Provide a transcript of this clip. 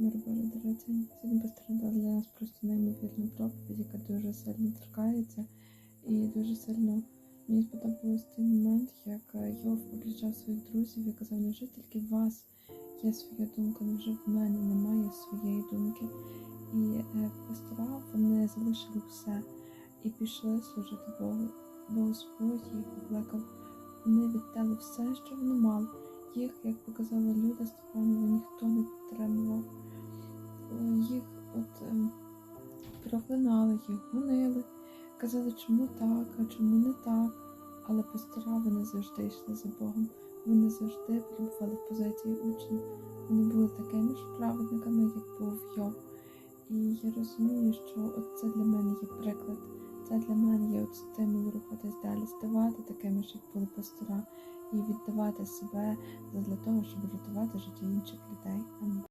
Мир Боже дорогоцінний, сьогодні постраждала для нас просто неймовірна проповідь, яка дуже сильно торкається. І дуже сильно мені сподобалось той момент, як е, Йов облічав своїх друзів і казав, невже тільки в вас є своя думка, невже в мене немає своєї думки. І е, пастора вони залишили все і пішли служити Богу. Бо Господь їх покликав. Вони віддали все, що вони мали. Їх, як показала Люда Степанова, ніхто не підтримував. Проклинали, їх гонили, казали, чому так, а чому не так. Але пастора вони завжди йшли за Богом. Вони завжди перебували позиції учнів. Вони були такими ж праведниками, як був Йов. І я розумію, що от це для мене є приклад. Це для мене є от стимул рухатись далі, ставати такими ж, як були пастора, і віддавати себе для того, щоб рятувати життя інших людей. Амінь.